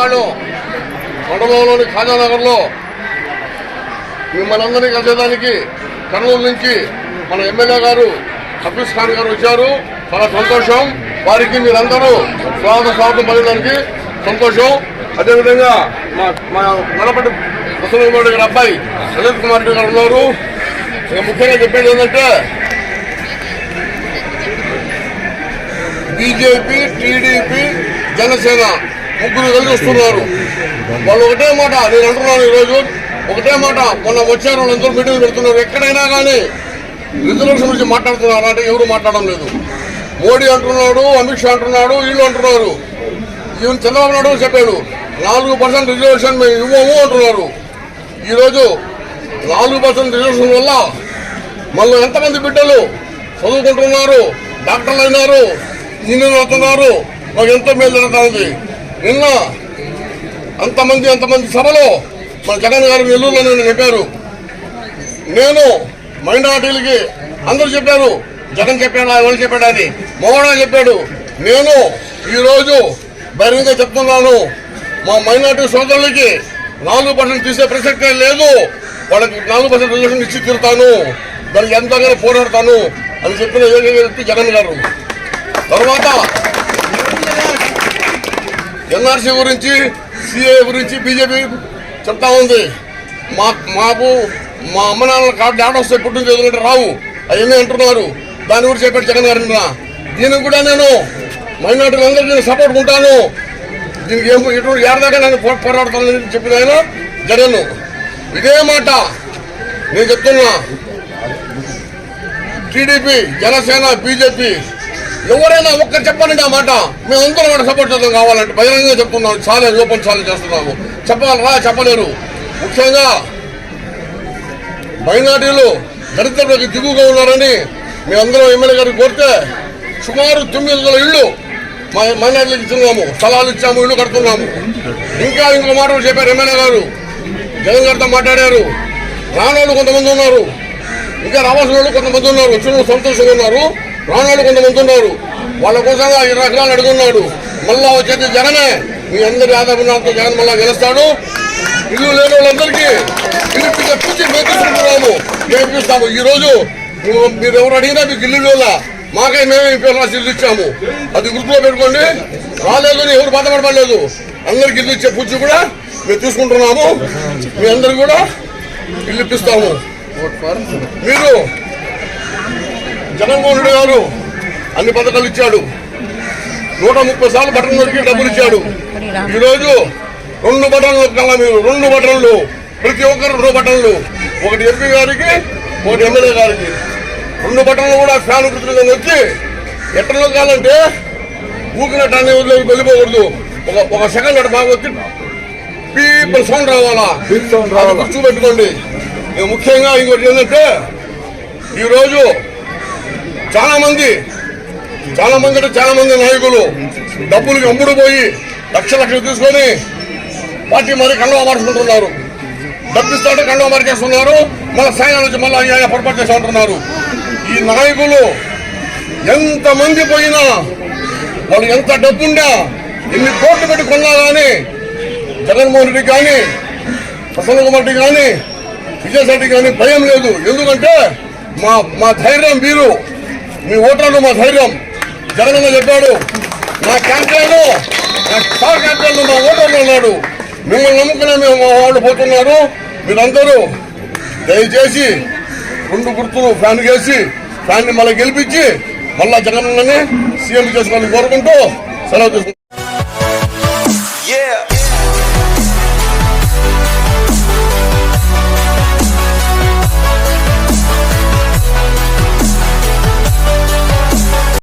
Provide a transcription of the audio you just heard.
రావులపాడు మండలంలోని ఖాజానగర్లో మిమ్మల్ని అందరినీ కలిసేదానికి కర్నూలు నుంచి మన ఎమ్మెల్యే గారు హఫీజ్ ఖాన్ గారు వచ్చారు. చాలా సంతోషం. వారికి మీరందరూ స్వాగత స్వాగతం పడడానికి సంతోషం. అదేవిధంగా మా మా నడపటి ముసలిం గారి అబ్బాయి లలిత్ కుమార్ రెడ్డి గారు ఉన్నారు. ఇక ముఖ్యంగా చెప్పేది ఏంటంటే బీజేపీ టీడీపీ జనసేన ముగ్గురు కలిసి వస్తున్నారు. వాళ్ళు ఒకటే మాట నేను అంటున్నాను ఈరోజు ఒకటే మాట. మొన్న వచ్చారు వాళ్ళందరూ మీటింగ్ పెడుతున్నారు. ఎక్కడైనా కానీ రిజర్వేషన్ గురించి మాట్లాడుతున్నారు. అంటే ఎవరు మాట్లాడడం లేదు. మోడీ అంటున్నాడు అమిత్ షా అంటున్నాడు వీళ్ళు అంటున్నారు. ఈవెన్ చంద్రబాబు నాయుడు చెప్పాడు నాలుగు పర్సెంట్ రిజర్వేషన్ మేము ఇవ్వము అంటున్నారు. ఈరోజు నాలుగు పర్సెంట్ రిజర్వేషన్ వల్ల మళ్ళీ ఎంతమంది బిడ్డలు చదువుకుంటున్నారు డాక్టర్లు అయినారు ఇంజనీర్లు అవుతున్నారు మాకు ఎంతో మేలు జరుగుతుంది నిన్న అంతమంది అంతమంది సభలో మన జగన్ గారు నెల్లూరులో నేను చెప్పారు. నేను మైనార్టీలకి అందరూ చెప్పారు జగన్ చెప్పాడు ఎవరు చెప్పాడు అని. మోహన చెప్పాడు నేను ఈరోజు బహిరంగ చెప్తున్నాను. మా మైనార్టీ సోదరులకి నాలుగు పర్సెంట్ తీసే ప్రసక్తే లేదు. వాళ్ళకి నాలుగు పర్సెంట్ రిజర్వేషన్ ఇచ్చి తీరుతాను. దానికి ఎంతగానో పోరాడతాను అని చెప్పిన ఏకైక వ్యక్తి జగన్ గారు? తర్వాత ఎన్ఆర్సీ గురించి సిఏ గురించి బీజేపీ చెప్తా ఉంది. మా మాకు మా అమ్మ నాన్నల కార్డు డాట వస్తే పుట్టిన చదువుకుంటే రావు. అవన్నీ అంటున్నారు. దాని గురించి చెప్పాడు జగన్ గారు దీనికి కూడా నేను మైనార్టీలందరికీ నేను సపోర్ట్ ఉంటాను. దీనికి ఏం ఎటువంటి ఏడదాకా నేను పో- పోరాడతానని చెప్పిన ఆయన జగన్. ఇదే మాట నేను చెప్తున్నా. టీడీపీ జనసేన బీజేపీ ఎవరైనా ఒక్కరు చెప్పండి ఆ మాట. మేమందరం కూడా సపోర్ట్ చేద్దాం కావాలంటే. బహిరంగంగా చెప్తున్నాం. చాలా ఓపెన్ చాలా చేస్తున్నాము. చెప్పాలరా చెప్పలేరు. ముఖ్యంగా మైనార్టీలు దరిద్రులకు దిగుగా ఉన్నారని మేమందరం ఎమ్మెల్యే గారికి కోరితే సుమారు తొమ్మిది వందల ఇళ్ళు మా మైనార్టీలకు ఇస్తున్నాము. స్థలాలు ఇచ్చాము ఇళ్ళు కడుతున్నాము. ఇంకా ఇంకో మాట కూడా చెప్పారు ఎమ్మెల్యే గారు. జగన్ గారితో మాట్లాడారు. రానోళ్ళు కొంతమంది ఉన్నారు. ఇంకా రావాల్సిన వాళ్ళు కొంతమంది ఉన్నారు. వచ్చిన సంతోషంగా ఉన్నారు. ప్రాణాలు కొంతమంది ఉన్నారు వాళ్ళ కోసం ఐదు రకాలు అడుగున్నాడు. మళ్ళా వచ్చేది జగనే మీ అందరి ఆధారంతో జగన్ మళ్ళా గెలుస్తాడు. ఇల్లు లేని వాళ్ళందరికీ ఇల్లు ఇప్పించే మేము తీసుకుంటున్నాము మేము ఇప్పిస్తాము ఈరోజు మీరు- ఎవరు అడిగినా మీకు ఇల్లు లేదా మాకై మేమే ఇప్పించాల్సి ఇల్లు ఇచ్చాము. అది గుర్తులో పెట్టుకోండి. రాలేదు అని ఎవరు బాధపడలేదు అందరికి ఇల్లు ఇచ్చే పూచి కూడా మేము తీసుకుంటున్నాము. మీ అందరికి కూడా ఇల్లు ఇప్పిస్తాము. మీరు జగన్మోహన్ రెడ్డి గారు అన్ని పథకాలు ఇచ్చాడు. నూట ముప్పై సార్లు బటన్ నొక్కి డబ్బులు ఇచ్చాడు. ఈరోజు రెండు బటన్లు కల్లా మీరు? రెండు బటన్లు. ప్రతి ఒక్కరు రెండు బటన్లు. ఒకటి ఎంపీ గారికి ఒకటి ఎమ్మెల్యే గారికి. రెండు బటన్లు కూడా ఫ్యాన్ గుర్తుగా వచ్చి నొక్కాలంటే ఊకినట్టు అనే వదిలేసి వెళ్ళిపోకూడదు. ఒక ఒక సెకండ్ అటు బాగా వచ్చి పీపుల్ సౌండ్ రావాలా? అది గుర్తు పెట్టుకోండి ఇక ముఖ్యంగా ఇంకోటి ఏంటంటే ఈరోజు చాలా మంది చాలా మంది అంటే చాలా మంది నాయకులు డబ్బులు అమ్ముడు పోయి లక్ష లక్షలు తీసుకొని పార్టీ మరి కండవ మార్చుకుంటున్నారు. డబ్బిస్తుంటే కండవ మార్చేస్తున్నారు. మళ్ళీ సాయం నుంచి మళ్ళీ అయ్యా పొరపాటు చేసి ఉంటున్నారు ఈ నాయకులు ఎంతమంది పోయినా వాళ్ళు ఎంత డబ్బుండా ఎన్ని కోట్లు పెట్టి కొన్నా కానీ జగన్మోహన్ రెడ్డి కానీ ప్రసన్న కుమార్ రెడ్డి కానీ విజయసాయి రెడ్డి కానీ భయం లేదు. ఎందుకంటే మా మా ధైర్యం మీరు మీ ఓటర్లు మా ధైర్యం. జగనన్న చెప్పాడు. నా క్యాంపెయిన్ నా స్టార్ క్యాంపెయిన్ మా ఓటర్లు ఉన్నాడు మిమ్మల్ని నమ్ముకునే మేము మా వాళ్ళు పోతున్నారు. మీరందరూ దయచేసి రెండు గుర్తులు ఫ్యాన్ చేసి ఫ్యాన్ని మళ్ళీ గెలిపించి మళ్ళా జగనన్నని సీఎం చేసుకోవాలని కోరుకుంటూ సెలవు